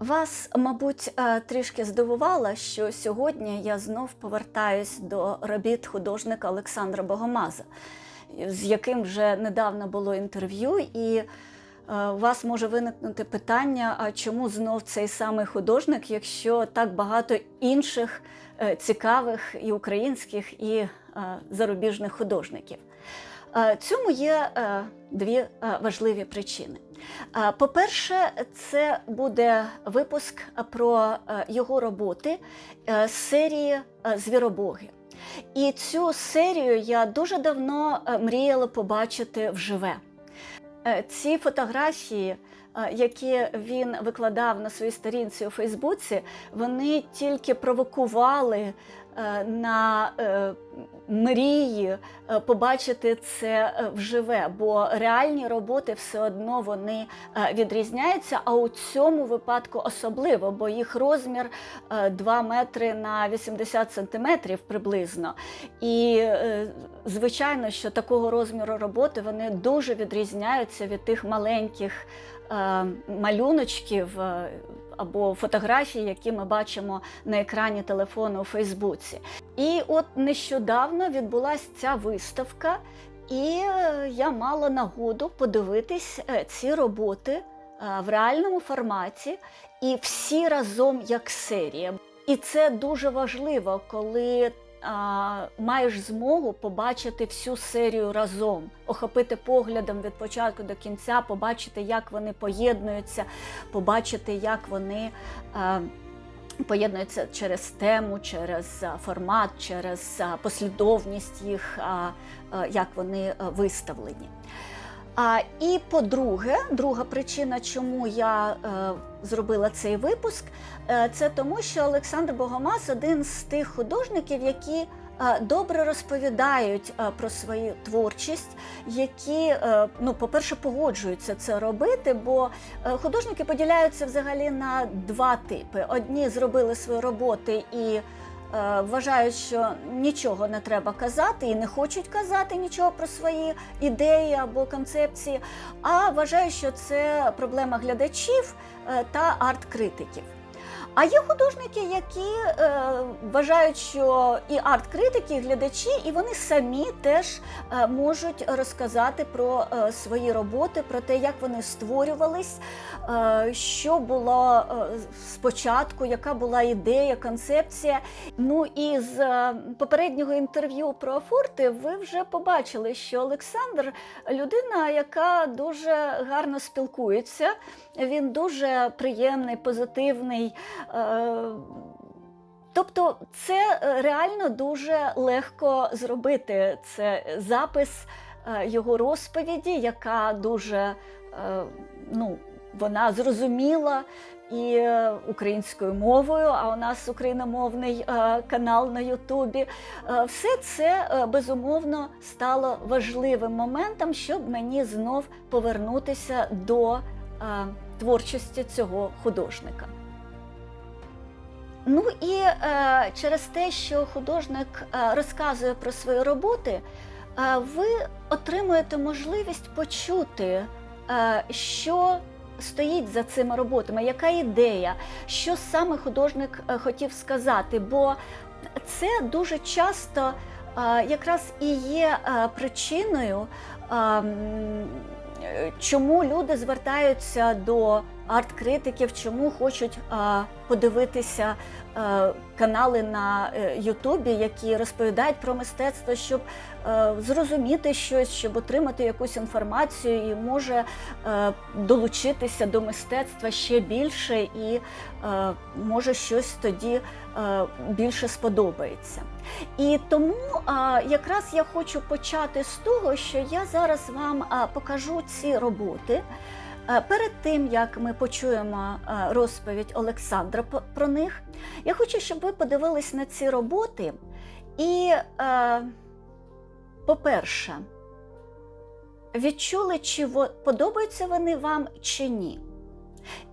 Вас, мабуть, е, трішки здивувало, що сьогодні я знов повертаюсь до робіт художника Олександра Богомаза, з яким вже недавно було інтерв'ю, і е, у вас може виникнути питання: а чому знов цей самий художник, якщо так багато інших е, цікавих і українських, і зарубіжних художників? Е, Цьому є е, дві е, важливі причини. По-перше, це буде випуск про його роботи з серії Звіробоги. І цю серію я дуже давно мріяла побачити вживе. Ці фотографії, які він викладав на своїй сторінці у Фейсбуці, вони тільки провокували на е, мрії е, побачити це е, вживе, бо реальні роботи все одно вони е, відрізняються. А у цьому випадку особливо, бо їх розмір е, 2 метри на 80 сантиметрів приблизно. І е, звичайно, що такого розміру роботи вони дуже відрізняються від тих маленьких е, малюночків. Або фотографії, які ми бачимо на екрані телефону у Фейсбуці. І от нещодавно відбулася ця виставка, і е, я мала нагоду подивитись е, ці роботи е, в реальному форматі і всі разом як серія. І це дуже важливо, коли маєш змогу побачити всю серію разом, охопити поглядом від початку до кінця, побачити, як вони поєднуються, побачити, як вони. А, Поєднуються через тему, через а, формат, через а, послідовність їх, як вони виставлені. А, і по-друге, друга причина, чому я е, зробила цей випуск, е, це тому, що Олександр Богомаз один з тих художників, які е, добре розповідають е, про свою творчість, які, е, ну, по-перше, погоджуються це робити, бо е, художники поділяються взагалі на два типи: одні зробили свої роботи і. Е, Вважають, що нічого не треба казати і не хочуть казати нічого про свої ідеї або концепції, а вважають, що це проблема глядачів е, та арт-критиків. А є художники, які е, вважають, що і арт-критики, і глядачі, і вони самі теж е, можуть розказати про е, свої роботи, про те, як вони створювались, е, що було е, спочатку, яка була ідея, концепція. Ну і з е, попереднього інтерв'ю про Афорти ви вже побачили, що Олександр людина, яка дуже гарно спілкується. Він дуже приємний, позитивний. Е, Тобто, це е, реально дуже легко зробити. Це запис е, його розповіді, яка дуже ну, вона зрозуміла і українською мовою, а у нас україномовний канал на Ютубі. Все це безумовно стало важливим моментом, щоб мені знов повернутися до творчості цього художника. Ну і е, через те, що художник е, розказує про свої роботи, е, ви отримуєте можливість почути, е, що стоїть за цими роботами, яка ідея, що саме художник хотів сказати. Бо це дуже часто якраз і є причиною. е, е, Чому люди звертаються до арт-критиків, чому хочуть подивитися канали на е, Ютубі, які розповідають про мистецтво, щоб е, зрозуміти щось, щоб отримати якусь інформацію і може е, долучитися до мистецтва ще більше і е, може щось тоді е, більше сподобається. І тому якраз я хочу почати з того, що я зараз вам покажу ці роботи. Е, Перед тим як ми почуємо е, розповідь Олександра про них, я хочу, щоб ви подивились на ці роботи. І, е, по-перше, відчули, чи подобаються вони вам чи ні.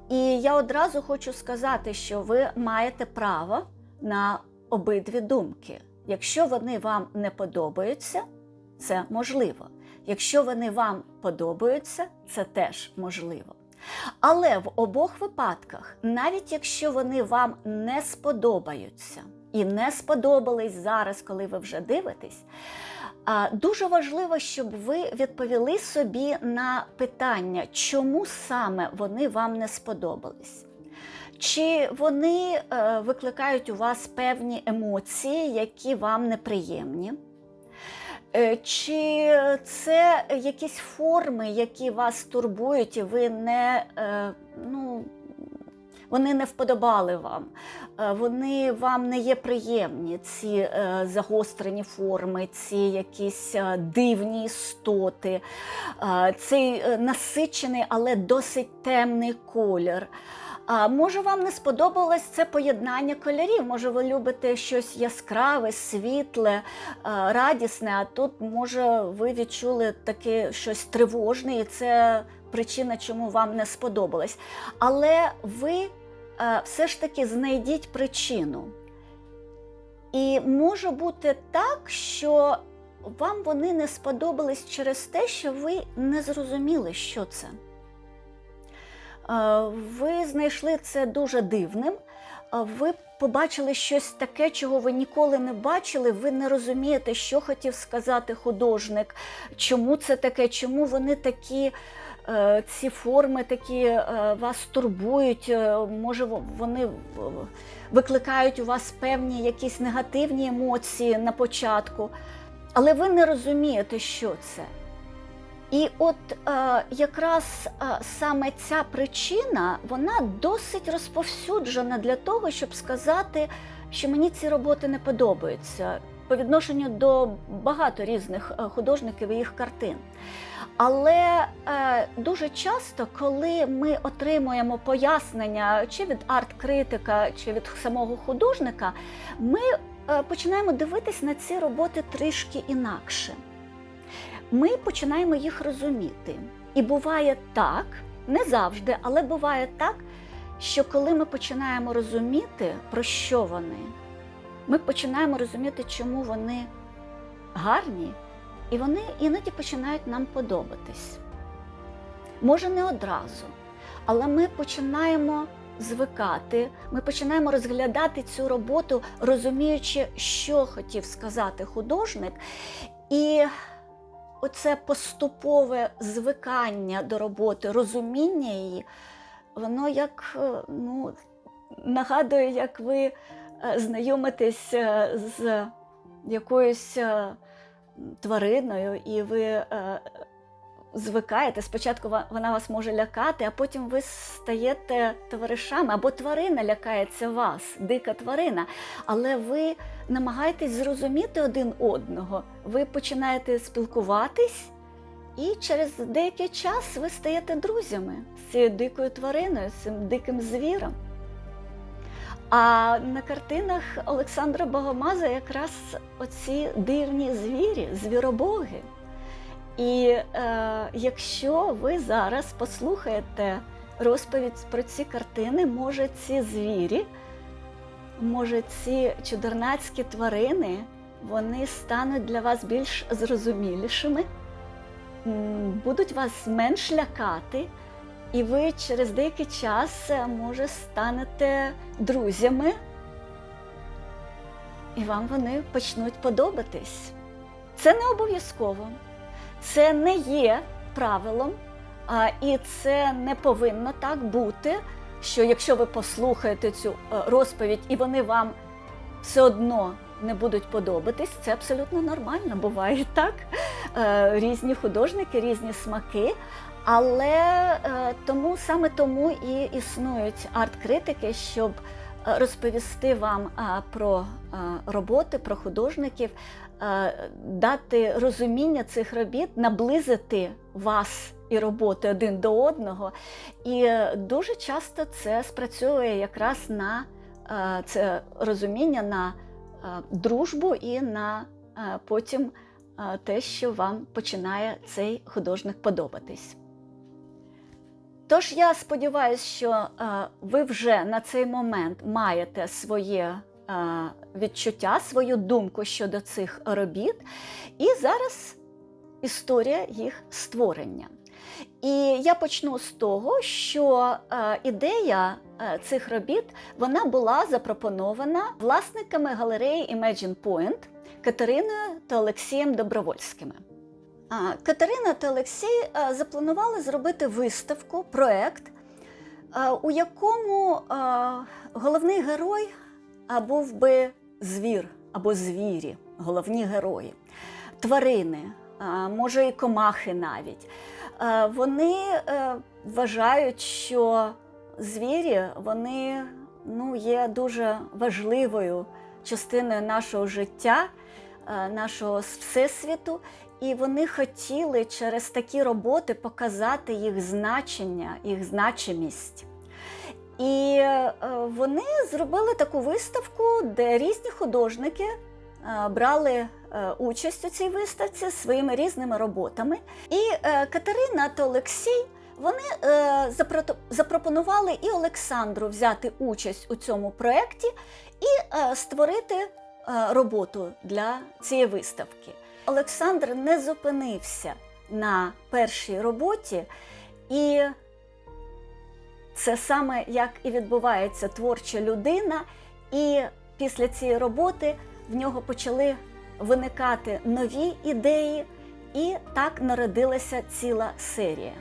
І я одразу хочу сказати, що ви маєте право на обидві думки. Якщо вони вам не подобаються, це можливо. Якщо вони вам подобаються, це теж можливо. Але в обох випадках, навіть якщо вони вам не сподобаються і не сподобались зараз, коли ви вже дивитесь, дуже важливо, щоб ви відповіли собі на питання, чому саме вони вам не сподобались. Чи вони е, викликають у вас певні емоції, які вам неприємні? Е, Чи це якісь форми, які вас турбують, і ви не, е, ну, вони не вподобали вам, Е, вони вам не є приємні, ці загострені форми, ці якісь дивні істоти, цей насичений, але досить темний колір. А може, вам не сподобалось це поєднання кольорів? Може, ви любите щось яскраве, світле, е, радісне, а тут, може, ви відчули таке щось тривожне, і це причина, чому вам не сподобалось. Але ви е, все ж таки знайдіть причину. І може бути так, що вам вони не сподобались через те, що ви не зрозуміли, що це. Е, Ви знайшли це дуже дивним. е, Ви побачили щось таке, чого ви ніколи не бачили. Ви не розумієте, що хотів сказати художник, чому це таке, чому вони такі. е, Ці форми такі вас турбують, може вони викликають у вас певні якісь негативні емоції на початку, але ви не розумієте, що це. І от е, якраз е, саме ця причина вона досить розповсюджена для того, щоб сказати, що мені ці роботи не подобаються по відношенню до багато різних е, художників і їх картин. Але е, дуже часто, коли ми отримуємо пояснення чи від арт-критика, чи від самого художника, ми е, починаємо дивитись на ці роботи трішки інакше ми починаємо їх розуміти. І буває так, не завжди, але буває так, що коли ми починаємо розуміти, про що вони, ми починаємо розуміти, чому вони гарні, і вони іноді починають нам подобатись. Може, не одразу, але ми починаємо звикати, ми починаємо розглядати цю роботу, розуміючи, що хотів сказати художник. І оце поступове звикання до роботи, розуміння її, воно як е, ну, нагадує, як ви е, знайомитесь е, з якоюсь твариною, і ви звикаєте. Спочатку вона вас може лякати, а потім ви стаєте товаришами, або тварина лякається вас, дика тварина. Але ви намагаєтесь зрозуміти один одного, ви починаєте спілкуватись, і через деякий час ви стаєте друзями з цією дикою твариною, з цим диким звіром. А на картинах Олександра Богомаза якраз оці дивні звірі, звіробоги. І е, якщо ви зараз послухаєте розповідь про ці картини, може ці звірі, може ці чудернацькі тварини, вони стануть для вас більш зрозумілішими, будуть вас менш лякати, і ви через деякий час, е, може, станете друзями, і вам вони почнуть подобатись. Це не обов'язково. Це не є правилом, і це не повинно так бути, що якщо ви послухаєте цю е, розповідь і вони вам все одно не будуть подобатись, це абсолютно нормально. Буває так. Е, Різні художники, різні смаки. Але е, тому саме тому і існують арт-критики, щоб розповісти вам про роботи, про художників, дати розуміння цих робіт, наблизити вас і роботи один до одного. І е, дуже часто це спрацьовує якраз на е, це розуміння, на е, дружбу і на потім те, що вам починає цей художник подобатись. Тож я сподіваюся, що ви вже на цей момент маєте своє відчуття, свою думку щодо цих робіт, і зараз історія їх створення. І я почну з того, що е, ідея е, цих робіт вона була запропонована власниками галереї Imagine Point Катериною та Олексієм Добровольськими. Катерина та Олексій е, запланували зробити виставку, проект, у якому головний герой був би звір або звірі, головні герої, тварини, може і комахи навіть. Е, Вони е, вважають, що звірі вони ну, є дуже важливою частиною нашого життя, е, нашого всесвіту, і вони хотіли через такі роботи показати їх значення, їх значимість. І вони зробили таку виставку, де різні художники брали е, участь у цій виставці своїми різними роботами. І е, Катерина та Олексій вони е, запропонували і Олександру взяти участь у цьому проєкті і е, створити е, роботу для цієї виставки. Олександр не зупинився на першій роботі, і це саме як і відбувається творча людина, і після цієї роботи в нього почали виникати нові ідеї, і так народилася ціла серія.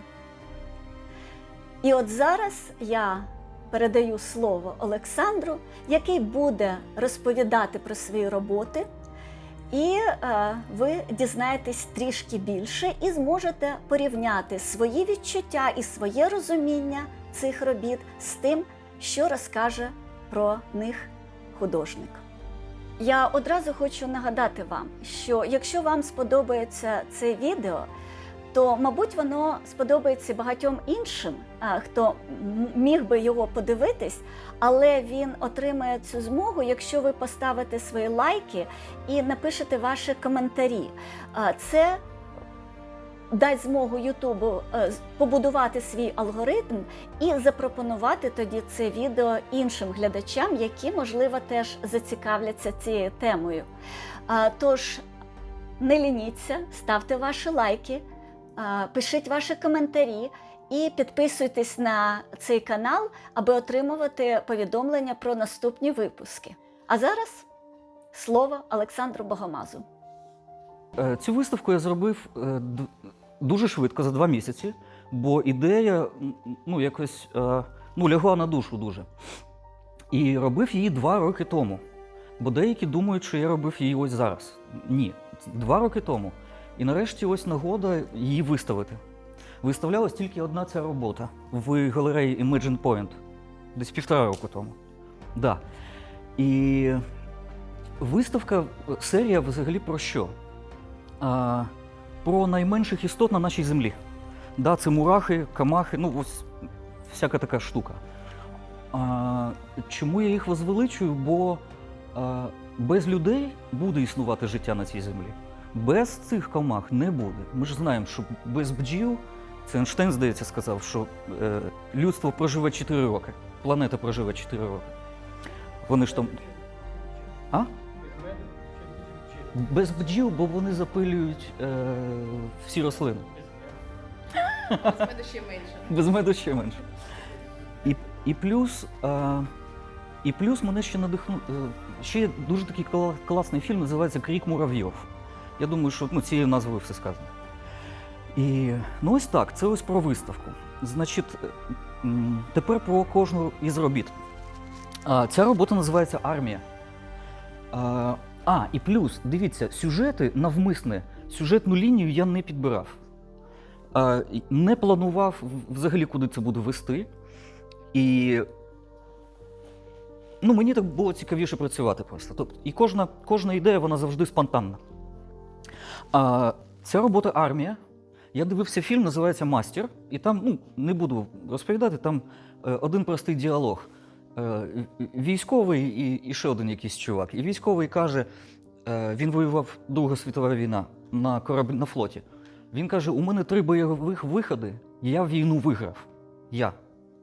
І от зараз я передаю слово Олександру, який буде розповідати про свої роботи, і е, ви дізнаєтесь трішки більше і зможете порівняти свої відчуття і своє розуміння цих робіт з тим, що розкаже про них художник. Я одразу хочу нагадати вам, що якщо вам сподобається це відео, то, мабуть, воно сподобається багатьом іншим, хто міг би його подивитись, але він отримає цю змогу, якщо ви поставите свої лайки і напишете ваші коментарі. Це дасть змогу Ютубу е, побудувати свій алгоритм і запропонувати тоді це відео іншим глядачам, які, можливо, теж зацікавляться цією темою. Тож не лініться, ставте ваші лайки, пишіть ваші коментарі і підписуйтесь на цей канал, аби отримувати повідомлення про наступні випуски. А зараз слово Олександру Богомазу. Е, Цю виставку я зробив е, дуже швидко, за два місяці, бо ідея ну, якось е, ну, лягла на душу дуже. І робив її два роки тому. Бо деякі думають, що я робив її ось зараз. Ні, два роки тому. І нарешті ось нагода її виставити. Виставлялась тільки одна ця робота в галереї Imagine Point, десь півтора року тому. Да. І виставка, серія взагалі про що? А, про найменших істот на нашій землі. Да, це мурахи, камахи, ну ось всяка така штука. А, чому я їх возвеличую? Бо а, без людей буде існувати життя на цій землі. Без цих комах не буде. Ми ж знаємо, що без бджіл, це Ейнштейн, здається, сказав, що е, людство проживе 4 роки, планета проживе 4 роки. Вони ж там. А? Без бджіл, бо вони запилюють е, всі рослини. З меду ще менше. Без меду ще менше. І, і плюс. Е, і плюс мене ще надихнув. Е, ще є дуже такий кла- класний фільм, називається Крік муравйов. Я думаю, що ну, цією назвою все сказано. І ну ось так, це ось про виставку. Значить, е, тепер про кожну із робіт. Ця робота називається Армія. А, і плюс, дивіться, сюжети навмисне, сюжетну лінію я не підбирав. Не планував взагалі, куди це буде вести. І ну, мені так було цікавіше працювати просто. Тобто, і кожна, кожна ідея вона завжди спонтанна. А, ця робота армія. Я дивився фільм, називається Мастер, і там, ну, не буду розповідати, там е, один простий діалог. Е, військовий і, і ще один якийсь чувак. І військовий каже: е, він воював Друга світова війна на кораблі на флоті. Він каже: у мене три бойових виходи, і я війну виграв. Я.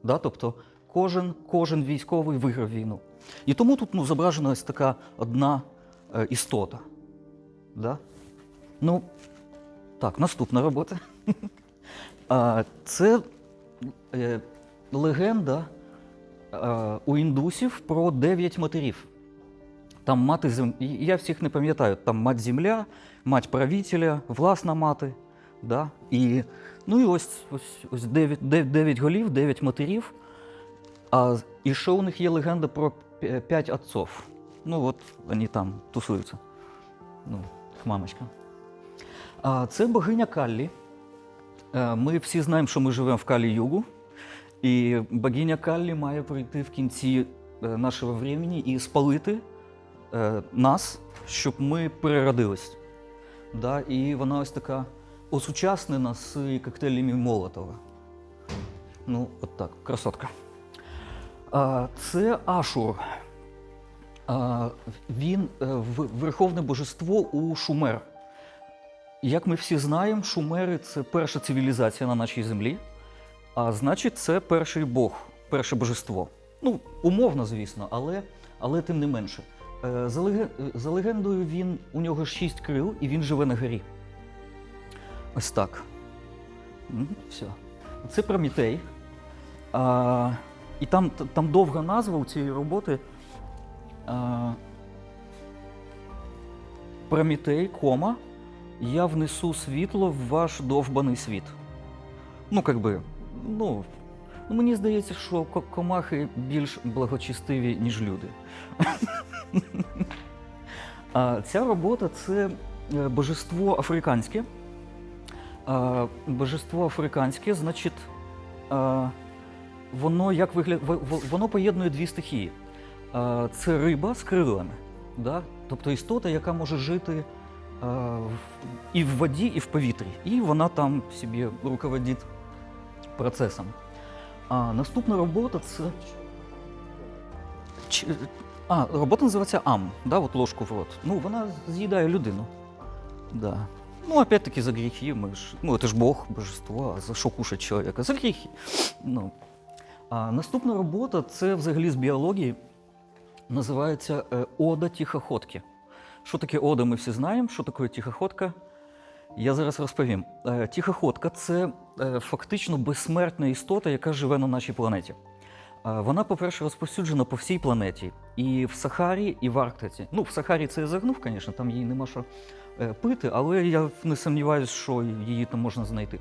Да? Тобто кожен, кожен військовий виграв війну. І тому тут ну, зображена ось така одна е, істота. Да? Ну, так, наступна робота. Це е, легенда у індусів про дев'ять матерів. Там мати зем... Я всіх не пам'ятаю. Там мать земля, мать правителя, власна мати. Да? І, ну і ось, ось, ось дев'ять, дев- дев'ять голів, дев'ять матерів. А, і ще у них є легенда про п'я- п'ять отцов. Ну от вони там тусуються. Ну, мамочка. А, це богиня Каллі. Е, Ми всі знаємо, що ми живемо в Калі Югу. І богиня Каллі має прийти в кінці е, нашого времени і спалити е, нас, щоб ми переродились. Да? І вона ось така осучаснена з коктейлями Молотова. Ну, от так, красотка. Це Ашур. Він е, верховне божество у Шумер. Як ми всі знаємо, шумери це перша цивілізація на нашій землі, а значить, це перший Бог, перше божество. Ну, умовно, звісно, але, але тим не менше. Е, За, леге- е, за легендою, він, у нього шість крил і він живе на горі. Ось так. Все. Це Прометей. А, і там, там довга назва у цієї роботи. А, Прометей, кома. Я внесу світло в ваш довбаний світ. Ну, как би, ну, ну мені здається, що комахи більш благочестиві, ніж люди. А ця робота це е, божество африканське. А, Божество африканське, значить, а, воно як вигля... в- в- воно поєднує дві стихії. А, Це риба з крилами, да? тобто істота, яка може жити а, і в воді, і в повітрі. І вона там собі руководить процесом. А наступна робота це. Ч- А, робота називається ам, да, от ложку в рот. Ну, вона з'їдає людину. Да. Ну, опять-таки, за гріхи. Ми ж, ну, це ж Бог, божество, а за що кушать чоловіка? За гріхи. Ну. А наступна робота це взагалі з біології. Називається е, Ода тихоходки. Що таке ода, ми всі знаємо. Що таке тихоходка? Я зараз розповім. Е, Тихоходка це е, фактично безсмертна істота, яка живе на нашій планеті. Е, Вона, по-перше, розповсюджена по всій планеті. І в Сахарі, і в Арктиці. Ну, в Сахарі це я загнув, звісно, там її нема що пити, але я не сумніваюся, що її там можна знайти.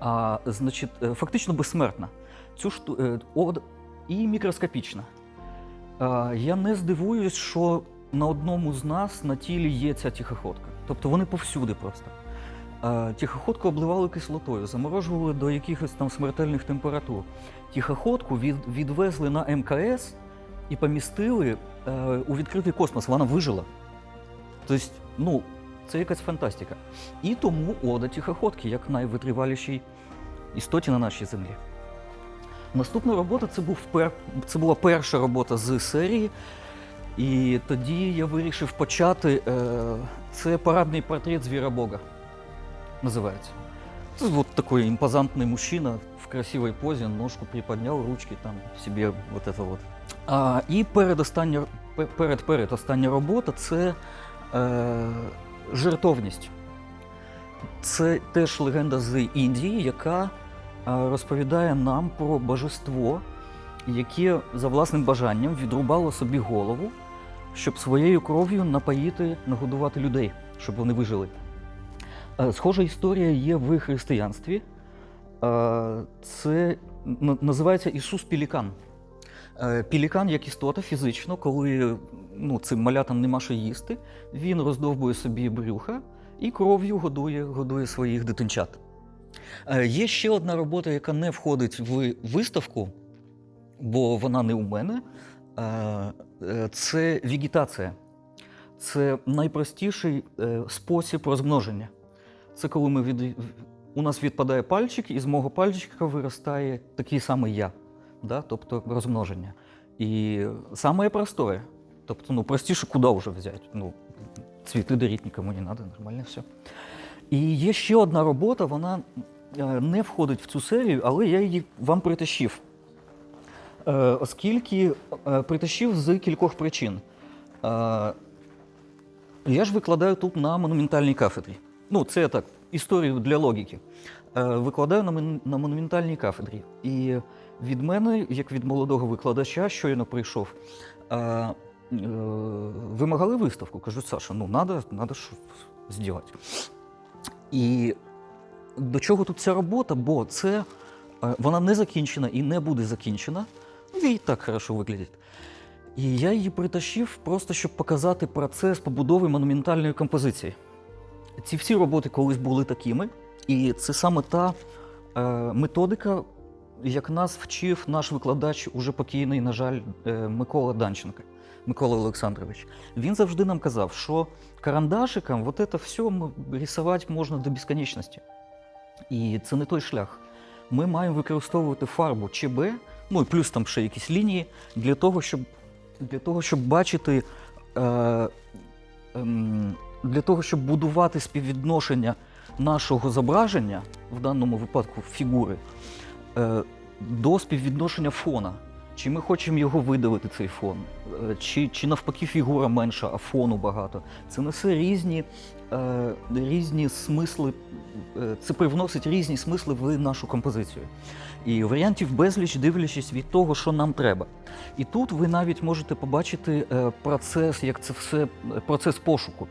А, значить, фактично безсмертна. Цю шту... і мікроскопічна. А, я не здивуюсь, що на одному з нас на тілі є ця тихоходка. Тобто вони повсюди просто. А, Тихоходку обливали кислотою, заморожували до якихось там смертельних температур. Тихоходку від, відвезли на МКС і помістили е, у відкритий космос. Вона вижила. Тобто, ну, це якась фантастика. І тому ода тихоходки, як найвитривалішій істоті на нашій землі. Наступна робота це, був пер... це була перша робота з серії. І тоді я вирішив почати. Е... Це парадний портрет Звіробога. Називається. Це от такий імпозантний мужчина в красивій позі, ножку приподняв, ручки там собі вот это вот. А, і передостання, пе- перед, перед остання робота це е, жертовність. Це теж легенда з Індії, яка е, розповідає нам про божество, яке за власним бажанням відрубало собі голову, щоб своєю кров'ю напоїти, нагодувати людей, щоб вони вижили. Е, Схожа історія є в християнстві. Е, Це називається Ісус Пілікан. Е, Пілікан як істота фізично, коли ну, цим малятам нема що їсти, він роздовбує собі брюха і кров'ю годує, годує своїх дитинчат. Є ще одна робота, яка не входить в виставку, бо вона не у мене. Е, е, Це вегетація. Це найпростіший е, спосіб розмноження. Це коли ми від... у нас відпадає пальчик, і з мого пальчика виростає такий самий я, да? тобто розмноження. І саме простое. Тобто, ну, простіше куди вже взяти? Ну, цвіти дарити нікому не треба, нормально все. І є ще одна робота, вона не входить в цю серію, але я її вам притащив. Е, Оскільки е, притащив з кількох причин. Е, Я ж викладаю тут на монументальній кафедрі. Ну, це так, історію для логіки. викладаю на, монументальній кафедрі. І від мене, як від молодого викладача, щойно прийшов, вимагали виставку. Кажуть, Саша, ну надо, надо що зробити. І до чого тут ця робота? Бо це вона не закінчена і не буде закінчена. Ну, і так хорошо виглядить. І я її притащив просто, щоб показати процес побудови монументальної композиції. Ці всі роботи колись були такими, і це саме та е, методика, як нас вчив наш викладач, уже покійний, на жаль, е, Микола Данченко, Микола Олександрович. Він завжди нам казав, що карандашиком вот это все рисувати можна до безконечності. І це не той шлях. Ми маємо використовувати фарбу ЧБ, ну і плюс там ще якісь лінії, для того, щоб, для того, щоб бачити, е, е, для того, щоб будувати співвідношення нашого зображення, в даному випадку фігури, е, до співвідношення фона. Чи ми хочемо його видавити, цей фон, Е, чи, чи навпаки фігура менша, а фону багато. Це несе різні, е, різні смисли, е, це привносить різні смисли в нашу композицію. І варіантів безліч, дивлячись від того, що нам треба. І тут ви навіть можете побачити процес, як це все, процес пошуку.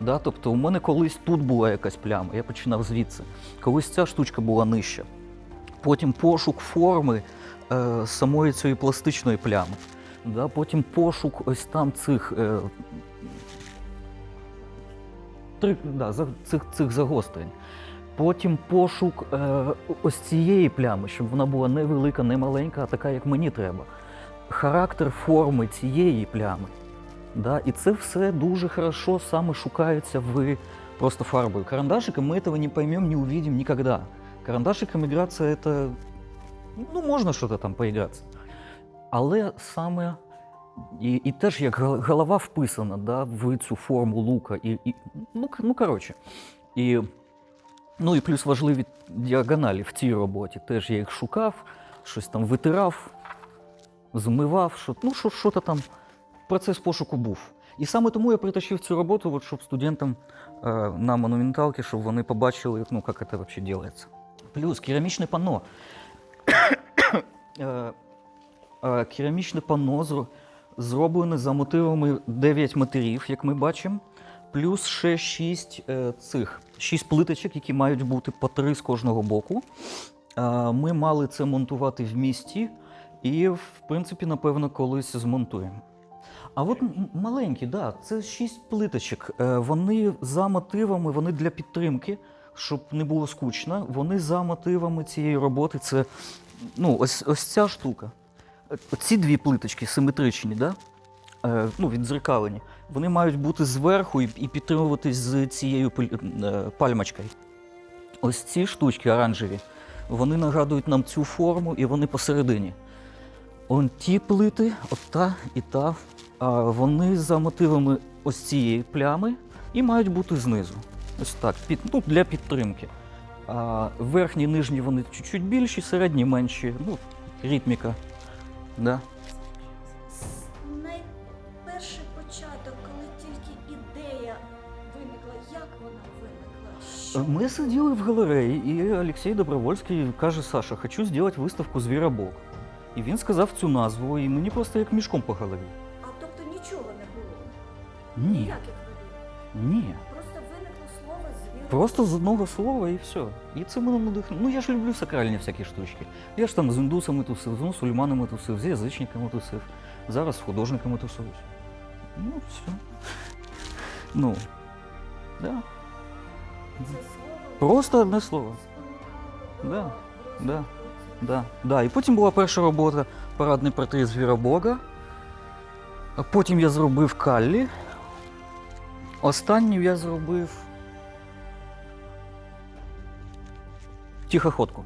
Да? Тобто, у мене колись тут була якась пляма, я починав звідси. Колись ця штучка була нижча. Потім пошук форми самої цієї пластичної плями. Да? Потім пошук ось там цих. Е, три, да, за- цих, цих загострень. Потім пошук е, ось цієї плями, щоб вона була не велика, не маленька, а така, як мені треба. Характер форми цієї плями. Да? І це все дуже хорошо саме шукається в просто фарбою. Карандашиком мы этого не поймем, не увидим никогда. Карандашиком играться это, ну, можна що-то там поігратися. Але саме і, і теж як голова вписана да, в цю форму лука. І, і, ну, ну, коротше. І, ну і плюс важливі діагоналі в цій роботі. Теж я їх шукав, щось там витирав, змивав, що, ну, що, що-то там. Процес пошуку був. І саме тому я притащив цю роботу, от, щоб студентам е, на монументалці, щоб вони побачили, ну, як це взагалі робиться. Плюс керамічне панно. Е, е, керамічне панно зроблене за мотивами 9 матерів, як ми бачимо, плюс ще 6 е, цих 6 плиточок, які мають бути по 3 з кожного боку. Ми мали це монтувати в місті і, в принципі, напевно, колись змонтуємо. А от маленькі, да, це 6 плиточок. Вони за мотивами, вони для підтримки, щоб не було скучно. Вони за мотивами цієї роботи. Це ну, ось, ось ця штука. Ці дві плиточки симетричні, да? е, ну, віддзеркалені, вони мають бути зверху і, і підтримуватись з цією е, пальмочкою. Ось ці штучки оранжеві, вони нагадують нам цю форму і вони посередині. Он ті плити, от та і та, вони за мотивами ось цієї плями і мають бути знизу. Ось так, під, ну, для підтримки. А верхні, нижні вони чуть-чуть більші, середні менші. Ну, ритміка. Да. Найперший початок, коли тільки ідея виникла, як вона виникла? Ми сиділи в галереї, і Олексій Добровольський каже: Саша, хочу зробити виставку Звіробок. І він сказав цю назву, і мені просто як мішком по голові. А тобто нічого не було? Ні, Ніяких робіт? ні. Просто з одного слова і все. І це мене надихнуло. Ну я ж люблю сакральні всякі штучки. Я ж там з індусами тусив, з мусульманами тусив, з язичниками тусив. Зараз з художниками тусуюсь. Ну, все. Ну. Да. Просто одне слово. Да, да. Да, да. І потім була перша робота парадний портрет звіробога. А потім я зробив Каллі. Останню я зробив. Тихоходку.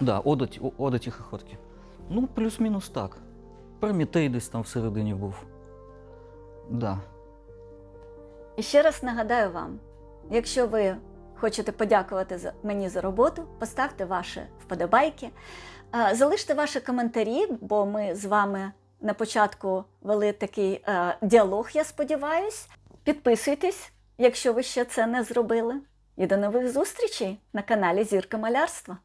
Да, ода, ода тихоходки. Ну, плюс-мінус так. Прометей десь там всередині був. Да. І ще раз нагадаю вам: якщо ви хочете подякувати мені за роботу, поставте ваші вподобайки, залиште ваші коментарі, бо ми з вами на початку вели такий е, діалог, я сподіваюсь. Підписуйтесь, якщо ви ще це не зробили. І до нових зустрічей на каналі Зірка Малярства.